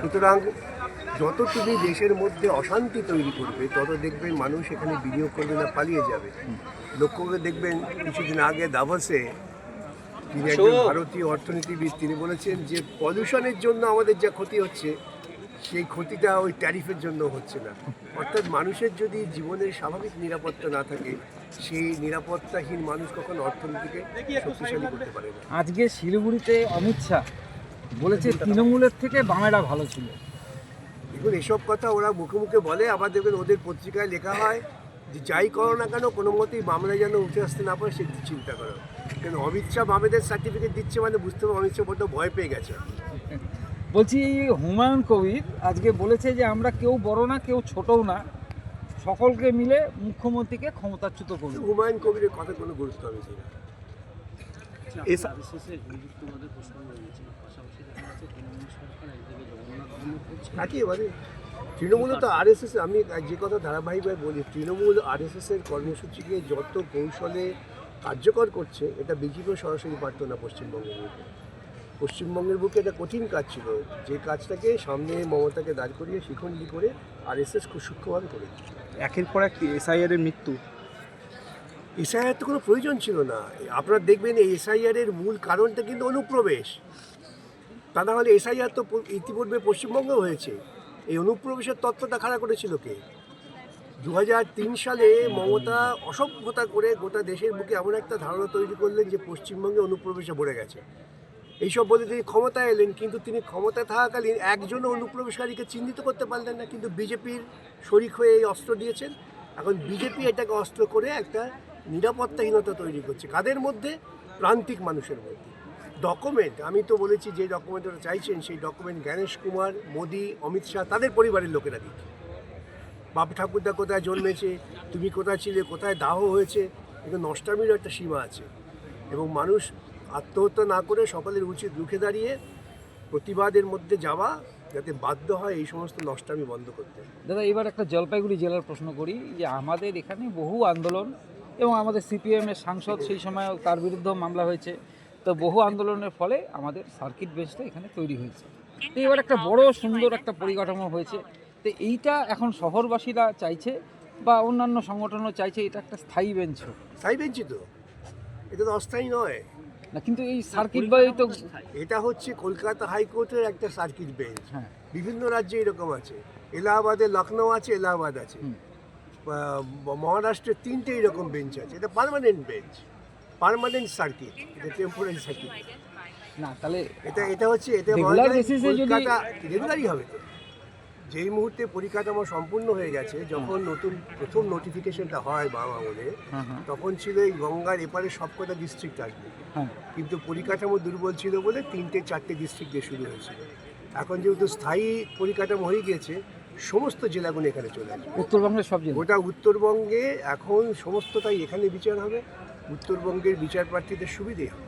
সুতরাং যত তুমি দেশের মধ্যে অশান্তি তৈরি করবে তত দেখবেন মানুষ এখানে বিনিয়োগ করবে না পালিয়ে যাবে। লক্ষ্য করে দেখবেন কিছুদিন আগে দাভসে তিনি একজন ভারতীয় অর্থনীতিবিদ তিনি বলেছেন যে পলিউশনের জন্য আমাদের যা ক্ষতি হচ্ছে সেই ক্ষতিটা ওই ট্যারিফের জন্য হচ্ছে না। অর্থাৎ মানুষের যদি জীবনের স্বাভাবিক নিরাপত্তা না থাকে সেই নিরাপত্তাহীন মানুষ কখনো অর্থনীতিকে শক্তিশালী করতে পারে না। আজকে শিলিগুড়িতে অমিত শাহ বলেছে তৃণমূলের থেকে বামেরা ভালো ছিল। দেখুন এসব কথা ওরা মুখে মুখে বলে আবার দেখবেন ওদের পত্রিকায় লেখা হয় যে যাই করো না কেন কোনো মতেই বামরা যেন উঠে আসতে না পারে সে চিন্তা করো। কেন অমিত শাহ বামেদের সার্টিফিকেট দিচ্ছে মানে বুঝতে পারো অমিত শাহ বড্ড ভয় পেয়ে গেছে। বলছি হুমায়ুন কবির আজকে বলেছে যে আমরা কেউ বড় না কেউ ছোটও না সকলকে মিলে মুখ্যমন্ত্রীকে ক্ষমতাচ্যুত করব। হুমায়ুন কবিরের কথা কোনো গুরুত্ব না করছে একেবারে তৃণমূল তো আরএসএস আমি যে কথা ধারাবাহিকভাবে বলি তৃণমূল আরএসএস এর কর্মসূচিকে যত কৌশলে কার্যকর করছে এটা বিজেপিও সরাসরি পারত না পশ্চিমবঙ্গের বুকে। পশ্চিমবঙ্গের বুকে এটা কঠিন কাজ ছিল। যে কাজটাকে সামনে মমতাকে দাঁড় করিয়ে শিখণ্ডি করে আরএসএস খুব সূক্ষ্মভাবে করে একের পর এক এসআইআর এর মৃত্যু। এসআইআর তো কোনো প্রয়োজন ছিল না। আপনারা দেখবেন এই এসআইআর এর মূল কারণটা কিন্তু অনুপ্রবেশ। তা না হলে এসআইআর তো ইতিপূর্বে পশ্চিমবঙ্গেও হয়েছে। এই অনুপ্রবেশের তত্ত্বটা খাড়া করেছিল কে? দু সালে মমতা অসভ্যতা করে গোটা দেশের বুকে এমন একটা ধারণা তৈরি করলেন যে পশ্চিমবঙ্গে অনুপ্রবেশে ভরে গেছে। এইসব বলে তিনি ক্ষমতায় এলেন, কিন্তু তিনি ক্ষমতায় থাকাকালীন একজনও অনুপ্রবেশকারীকে চিহ্নিত করতে পারলেন না, কিন্তু বিজেপির শরিক হয়ে এই অস্ত্র দিয়েছেন। এখন বিজেপি এটাকে অস্ত্র করে একটা নিরাপত্তাহীনতা তৈরি করছে। কাদের মধ্যে? প্রান্তিক মানুষের মধ্যে। ডকুমেন্ট আমি তো বলেছি যে ডকুমেন্ট ওরা চাইছেন সেই ডকুমেন্ট জ্ঞানেশ কুমার মোদি অমিত শাহ তাদের পরিবারের লোকেরা দিচ্ছে। বাপ ঠাকুরদা কোথায় জন্মেছে তুমি কোথায় ছিলে কোথায় দাহ হয়েছে কিন্তু নষ্টামিরও একটা সীমা আছে। এবং মানুষ আত্মহত্যা না করে সকলের উচিত রুখে দাঁড়িয়ে প্রতিবাদের মধ্যে যাওয়া যাতে বাধ্য হয় এই সমস্ত নষ্টামি বন্ধ করতে। দাদা এবার একটা জলপাইগুড়ি জেলার প্রশ্ন করি যে আমাদের এখানে বহু আন্দোলন এবং আমাদের সিপিএমের সাংসদ সেই সময় তার বিরুদ্ধেও মামলা হয়েছে। তো বহু আন্দোলনের ফলে আমাদের সার্কিট বেঞ্চটা এখানে তৈরি হয়েছে। তো এবার একটা বড় সুন্দর একটা পরিকাঠামো হয়েছে। তো এইটা এখন শহরবাসীরা চাইছে বা অন্যান্য সংগঠনও চাইছে এটা একটা স্থায়ী বেঞ্চ হোক। তাই বেঞ্চি তো। এটা তো অস্থায়ী নয়। না কিন্তু এই সার্কিট বাই তো এটা হচ্ছে কলকাতা হাইকোর্টের একটা সার্কিট বেঞ্চ হ্যাঁ। বিভিন্ন রাজ্যে এরকম আছে। এলাহাবাদে লখনৌ আছে এলাহাবাদ আছে। মহারাষ্ট্রের তিনটে এরকম বেঞ্চ আছে। এটা পার্মানেন্ট বেঞ্চ পার্মানেন্ট সার্কিট এটা টেম্পোরারি সার্কিট না তাহলে এটা এটা হচ্ছে এটা বলা কলকাতা রেগুলারই হবে তো। যেই মুহূর্তে পরিকাঠামো সম্পূর্ণ হয়ে গেছে যখন নতুন প্রথম নোটিফিকেশনটা হয় বাম আমলে হ্যাঁ হ্যাঁ। তখন ছিল এই গঙ্গার এপারে সবকটা ডিস্ট্রিক্ট আসবে। হ্যাঁ। কিন্তু পরিকাঠামো দুর্বল ছিল বলে তিনটে চারটে ডিস্ট্রিক্ট দিয়ে শুরু হয়েছিল। এখন যেহেতু স্থায়ী পরিকাঠামো হয়ে গিয়েছে সমস্ত জেলাগুলো এখানে চলে আসবে। উত্তরবঙ্গের সব জেলা? গোটা উত্তরবঙ্গে এখন সমস্তটাই এখানে বিচার হবে। উত্তরবঙ্গের বিচার প্রার্থীদের সুবিধে হবে।